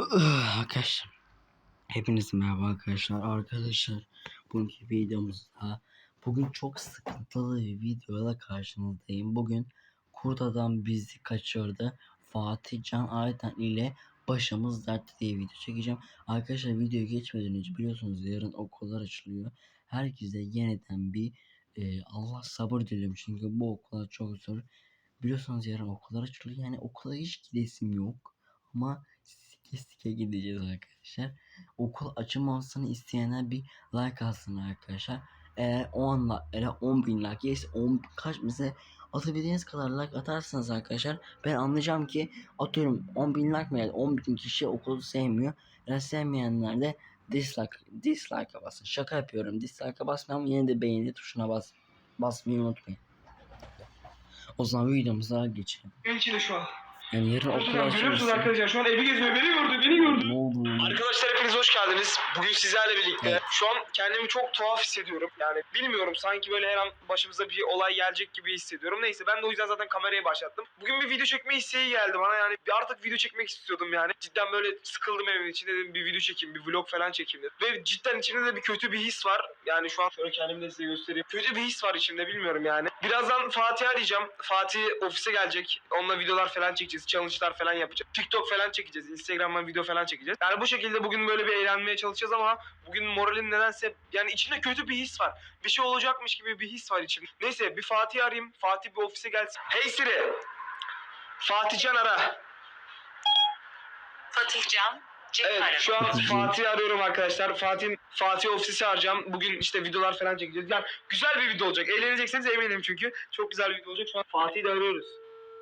Arkadaşlar Hepinize merhaba arkadaşlar. Arkadaşlar bugünkü videomuzda bugün çok sıkıntılı bir videoyla karşınızdayım. Bugün kurt adam bizi kaçırdı. Fatih Can Aytan ile başımız dertte diye video çekeceğim. Arkadaşlar videoya geçmeden önce biliyorsunuz yarın okullar açılıyor. Herkese yeniden bir e, Allah sabır diliyorum çünkü bu okullar çok zor. Biliyorsunuz yarın okullar açılıyor. Yani okula hiç gidesim yok ama sike gideceğiz arkadaşlar. Okul açılmasını isteyenler bir like alsın arkadaşlar. Eğer 10 like, eğer 10 bin like gelirse 10 kaç mesela atabildiğiniz kadar like atarsanız arkadaşlar ben anlayacağım ki atıyorum 10 bin like mi geldi 10 bin kişi okulu sevmiyor. Eğer sevmeyenler de dislike dislike'a basın. Şaka yapıyorum. Dislike'a basmayın ama yine de beğeni tuşuna bas basmayı unutmayın. O zaman videomuza geçelim. İçinde şu an. Yani yarın okul Hocam görüyor musunuz açılırsa arkadaşlar? Şu an evi geziyor. Beni gördü, beni gördü. ne oldu? Arkadaşlar hepiniz hoş geldiniz. Bugün sizlerle birlikte. Evet. Şu an kendimi çok tuhaf hissediyorum. Yani bilmiyorum sanki böyle her an başımıza bir olay gelecek gibi hissediyorum. Neyse ben de o yüzden zaten kamerayı başlattım. Bugün bir video çekme isteği geldi bana yani. Artık video çekmek istiyordum yani. Cidden böyle sıkıldım evin içinde dedim bir video çekeyim, bir vlog falan çekeyim dedim. Ve cidden içimde de bir kötü bir his var. Yani şu an şöyle kendimi de size göstereyim. Kötü bir his var içimde bilmiyorum yani. Birazdan Fatih'i arayacağım. Fatih ofise gelecek. Onunla videolar falan çekeceğiz. Challenge'lar falan yapacağız. TikTok falan çekeceğiz. Instagram'dan video falan çekeceğiz. Yani bu şekilde bugün böyle bir eğlenmeye çalışacağız ama bugün moralim nedense yani içinde kötü bir his var. Bir şey olacakmış gibi bir his var içimde. Neyse bir Fatih'i arayayım. Fatih bir ofise gelsin. Hey Siri. Fatih Can ara. Fatihcan. Cep Evet şu an Fatih'i arıyorum arkadaşlar. Fatih Fatih ofisi arayacağım. Bugün işte videolar falan çekeceğiz. Yani güzel bir video olacak. Eğleneceksiniz eminim çünkü. Çok güzel bir video olacak. Şu an Fatih'i de arıyoruz.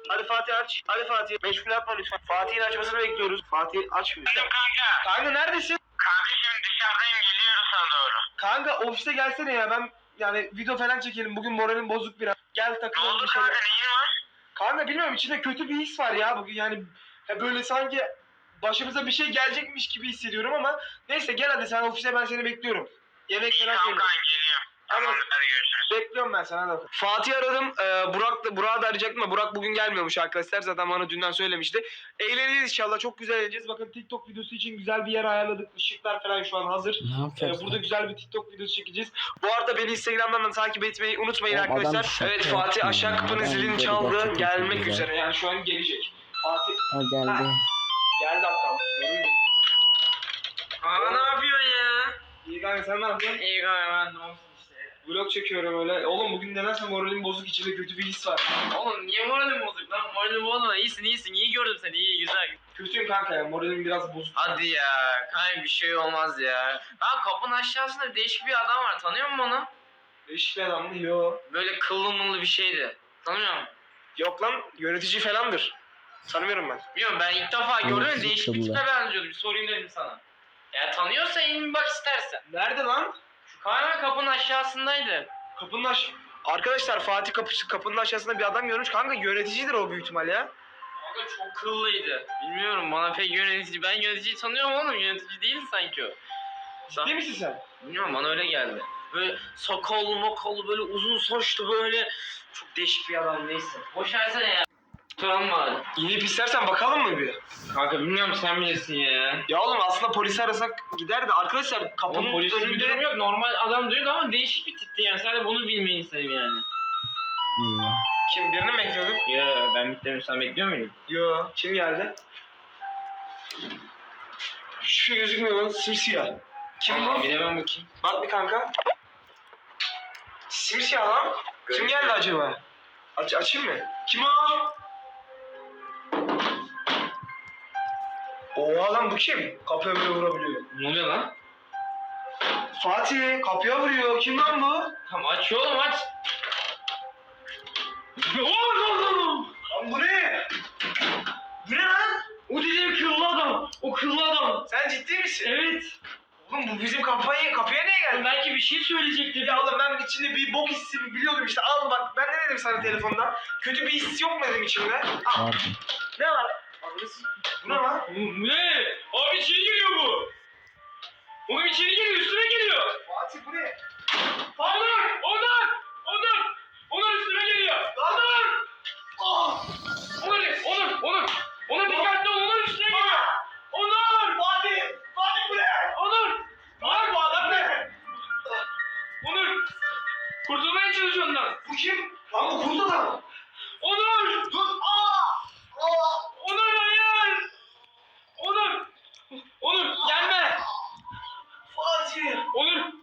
Hadi Fatih aç. Hadi Fatih. Meşgul yapma lütfen. Fatih'in açmasını bekliyoruz. Fatih açmıyor. kanka. Kanka neredesin? Kanka şimdi dışarıdayım geliyorum sana doğru. Kanka ofise gelsene ya. Ben yani video falan çekelim. Bugün moralim bozuk biraz. Gel Ne takılalım oldu bir şeyler. kanka neyin var? Kanka bilmiyorum içinde kötü bir his var ya bugün yani ya böyle sanki başımıza bir şey gelecekmiş gibi hissediyorum ama neyse gel hadi sen ofise ben seni bekliyorum. Yemek falan Tamam söyle. kanka geliyorum. Tamam. Tamam hadi görüşürüz. Bekliyorum ben sana da. Fatih aradım. Ee, Burak da Burak'ı da arayacaktım ama Burak bugün gelmiyormuş arkadaşlar. Zaten bana dünden söylemişti. Eğleneceğiz inşallah. Çok güzel eğleneceğiz. Bakın TikTok videosu için güzel bir yer ayarladık. Işıklar falan şu an hazır. Ne Ee, burada güzel bir TikTok videosu çekeceğiz. Bu arada beni Instagram'dan da takip etmeyi unutmayın Oğlum arkadaşlar. Evet Fatih aşağı kapının zilini çaldı. Gelmek güzel. üzere. Yani şu an gelecek. Fatih Ha geldi. geldi hatta. Aa ne yapıyorsun ya? İyi kanka sen ne yapıyorsun? İyi kanka ben de olsun. Vlog çekiyorum öyle. Oğlum bugün nedense moralim bozuk içinde kötü bir his var. Oğlum niye moralim bozuk lan? Moralim bozma. İyisin iyisin. İyi gördüm seni. İyi güzel. Kötüyüm kanka ya moralim biraz bozuk. Hadi ya. Kanka bir şey olmaz ya. Ha kapının aşağısında değişik bir adam var. Tanıyor musun onu? Değişik bir adam mı? Yo. Böyle kıllı mıllı bir şeydi. Tanımıyor musun? Yok lan yönetici falandır. Tanımıyorum ben. Bilmiyorum ben ilk defa gördüm. Değişik bir tipe benziyordu. Bir sorayım dedim sana. Ya tanıyorsa in bir bak istersen. Nerede lan? Kanka kapının aşağısındaydı. Kapının aş... Arkadaşlar Fatih kapısı, kapının aşağısında bir adam görmüş. Kanka yöneticidir o büyük ihtimal ya. Kanka çok kıllıydı. Bilmiyorum bana pek yönetici. Ben yöneticiyi tanıyorum oğlum. Yönetici değil sanki o. Ciddi misin sen? Bilmiyorum bana öyle geldi. Böyle sakallı makallı böyle uzun saçlı böyle çok değişik bir adam neyse. Boş versene ya. Turan var. İnip istersen bakalım mı bir? Kanka bilmiyorum sen bilirsin ya. Ya oğlum aslında polisi arasak gider de arkadaşlar kapının Oğlum polis bir durum önünde... yok. Normal adam diyordu ama değişik bir tipti yani. Sen de bunu bilmeyi istedim yani. İyi. Kim birini mi bekliyorduk? Ya ben bittim sen bekliyor muydun? Yo. Kim geldi? Şu gözükmüyor lan simsiyah. Kim bu? De ben bakayım. Bak bir kanka. Simsiyah lan. Kim geldi acaba? Aç açayım mı? Kim o? Oha lan bu kim? Kapıya böyle vurabiliyor. Ne oluyor lan? Fatih kapıya vuruyor. Kim lan bu? Tamam aç oğlum aç. Oğlum oğlum. Lan bu ne? Bu ne lan? O dediğim kıllı adam. O kıllı adam. Sen ciddi misin? Evet. Oğlum bu bizim kapıya, kapıya niye geldi? Belki bir şey söyleyecektir. Ya oğlum ben içinde bir bok hissi biliyordum işte. Al bak ben ne dedim sana telefonda? Kötü bir his yok mu dedim içimde? Al. Ne var? Bu ne lan? Ne? Abi içeri geliyor bu. Oğlum içeri geliyor üstüme geliyor. Fatih bu ne? Onur! Onur!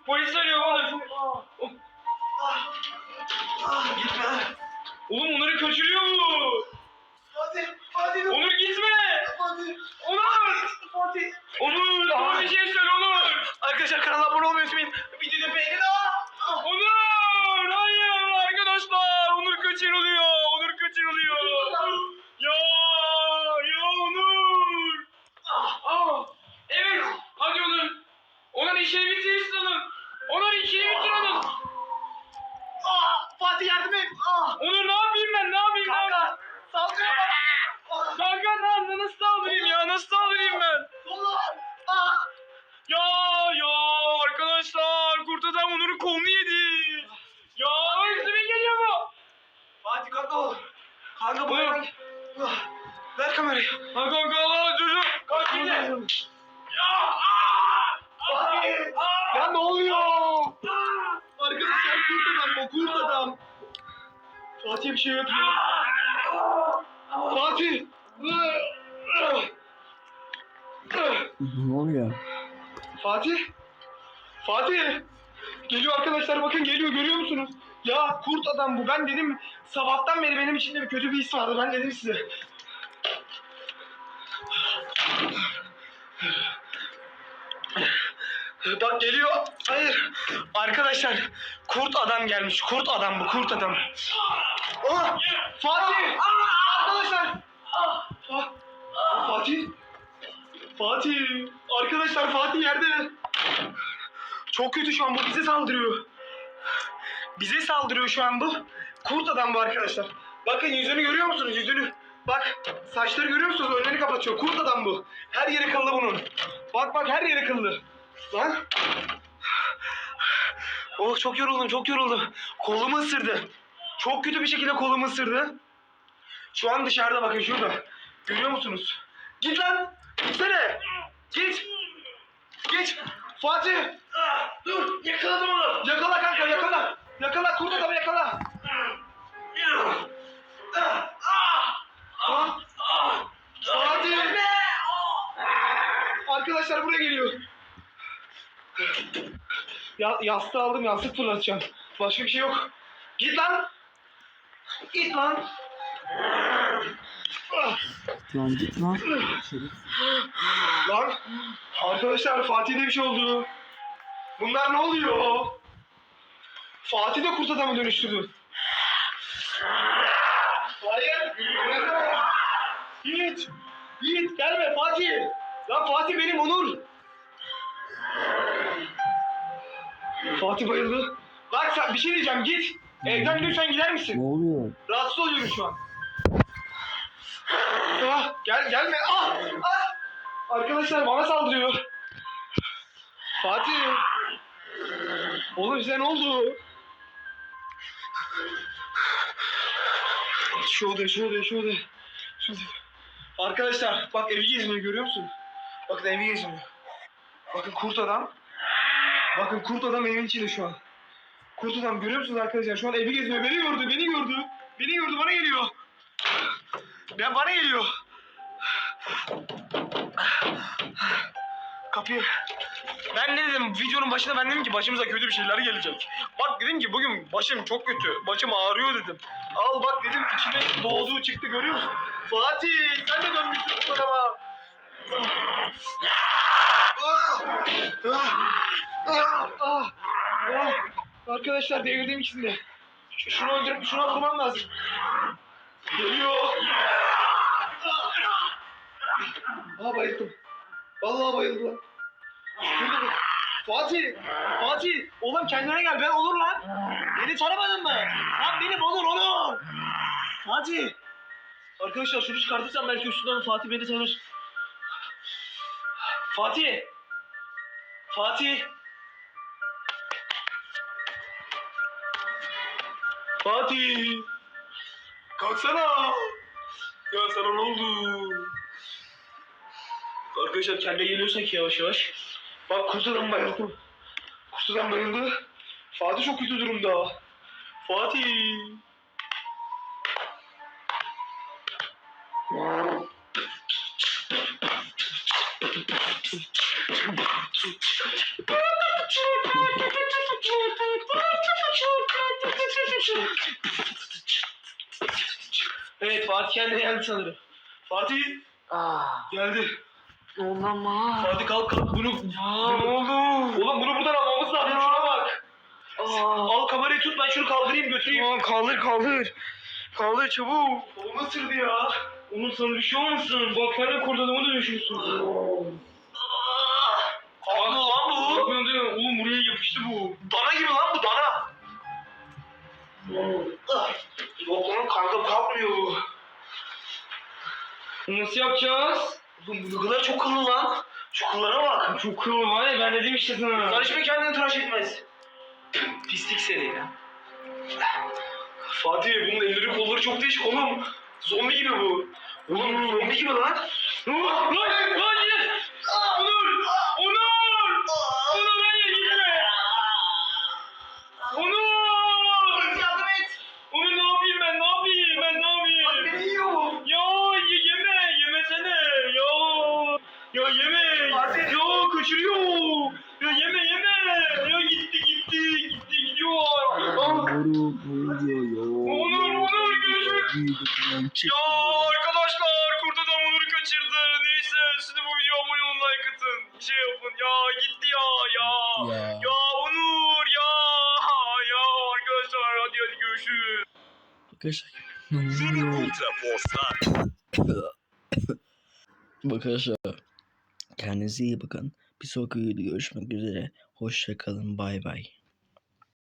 Polis arıyor oğlum. Ah, ah, gitme. Oğlum onları kaçırıyor mu? Fatih, Fatih. Onur gitme. Fatih. Onur. Fatih. Onur, sana bir şey söyle Onur. Arkadaşlar kanala abone olmayı unutmayın. Videoda beğenin. Aa! Ah. Onur, hayır arkadaşlar. Onur kaçırılıyor. Onur kaçırılıyor. ya, ya Onur. Ah, ah. Evet, hadi Onur. Onun işini bitirsin. Adam Onur'un kolunu yedi. Ya üstüme geliyor bu. Fatih kanka ol. Kanka. Ah, Ver kamerayı. Ha kanka Allah çocuğum. Kaç şimdi. Ya. aa! Fatih. Ya ne oluyor? Arkadaşlar kurt adam bu kurt adam. Fatih bir şey yapıyor. Fatih. Ne oluyor? Fatih. Fatih. Geliyor arkadaşlar bakın geliyor görüyor musunuz? Ya kurt adam bu. Ben dedim sabahtan beri benim içimde bir kötü bir his vardı. Ben dedim size. Bak geliyor. Hayır. Arkadaşlar kurt adam gelmiş. Kurt adam bu. Kurt adam. Aa, Fatih. Arkadaşlar. Fa- Fatih. Fatih. Arkadaşlar Fatih yerde. Çok kötü şu an bu bize saldırıyor. Bize saldırıyor şu an bu. Kurt adam bu arkadaşlar. Bakın yüzünü görüyor musunuz yüzünü? Bak saçları görüyor musunuz? Önlerini kapatıyor. Kurt adam bu. Her yeri kıllı bunun. Bak bak her yeri kıllı. Lan. Oh çok yoruldum çok yoruldum. Kolumu ısırdı. Çok kötü bir şekilde kolumu ısırdı. Şu an dışarıda bakın şurada. Görüyor musunuz? Git lan. Gitsene. Git. Git. Fatih. Yakaladım onu. Yakala kanka yakala. Yakala kurt adamı yakala. Ha? Fatih. Arkadaşlar buraya geliyor. Ya, yastığı aldım yastık fırlatacağım. Başka bir şey yok. Git lan. Git lan. Lan git lan. Lan arkadaşlar Fatih'de bir şey oldu. Bunlar ne oluyor? Fatih de kurt adamı dönüştürdü. Hayır. Yiğit. Yiğit gelme Fatih. Lan Fatih benim Onur. Fatih bayıldı. Bak sen bir şey diyeceğim git. Evden lütfen gider Ne misin? oluyor? Rahatsız oluyorum şu an. Ah, gel gelme. Ah, ah. Arkadaşlar bana saldırıyor. Fatih. Oğlum size ne oldu? Şurada, şurada, şurada. Şurada. Arkadaşlar bak evi gezmiyor görüyor musun? Bakın evi gezmiyor. Bakın kurt adam. Bakın kurt adam evin içinde şu an. Kurt adam görüyor musunuz arkadaşlar? Şu an evi geziyor. Beni gördü, beni gördü. Beni gördü, bana geliyor. Ben bana geliyor. Kapıyı. Ben ne dedim videonun başında ben dedim ki başımıza kötü bir şeyler gelecek. Bak dedim ki bugün başım çok kötü. Başım ağrıyor dedim. Al bak dedim içine doğduğu çıktı görüyor musun? Fatih sen de dönmüşsün bu tarafa. Arkadaşlar devirdiğim ikisini de. Şunu öldürüp şuna vurmam lazım. Geliyor. Aa bayıldım. Vallahi bak. Fatih! Fatih! Oğlum kendine gel ben Onur lan. Beni tanımadın mı? Lan benim Onur Onur. Fatih! Arkadaşlar şunu çıkartırsam belki üstünden Fatih beni tanır. Fatih! Fatih! Fatih! Kalksana! Ya sana ne oldu? Arkadaşlar kendine geliyorsak yavaş yavaş. Bak kurt adam bayıldı. Kurt adam bayıldı. Fatih çok kötü durumda. Fatih! Evet Fatih kendine geldi sanırım. Fatih Ah. geldi. Mı? Fatih kalk kalk bunu. Ya. Ne oldu? Oğlum bunu buradan almamız lazım. Şuna bak. Aa. Al kamerayı tut ben şunu kaldırayım götüreyim. Tamam kaldır kaldır. Kaldır çabuk. Kolumu ısırdı ya. Oğlum sana bir şey olmasın. Bak sen de kurt adamı dönüşürsün. Kalkma lan bu. Oğlum buraya yapıştı bu. Dana gibi lan bu dana. Yok lan kanka kalkmıyor bu. Nasıl yapacağız? Oğlum bu ne kadar çok kıllı lan. Şu kıllara bak. Çok kıllı var ya ben dedim işte sana. Sen hiç mi kendini tıraş etmez? Pislik seni ya. Fatih bunun elleri kolları çok değişik oğlum. Zombi gibi bu. Oğlum zombi gibi lan. Lan lan lan yine. Atın. Bir şey yapın. Ya gitti ya ya. Ya. Ya Onur ya. Ya arkadaşlar hadi hadi görüşürüz. Arkadaşlar. Seni ultra force'lar. Arkadaşlar. Kendinize iyi bakın. Bir sonraki videoda görüşmek üzere. Hoşça kalın. Bay bay.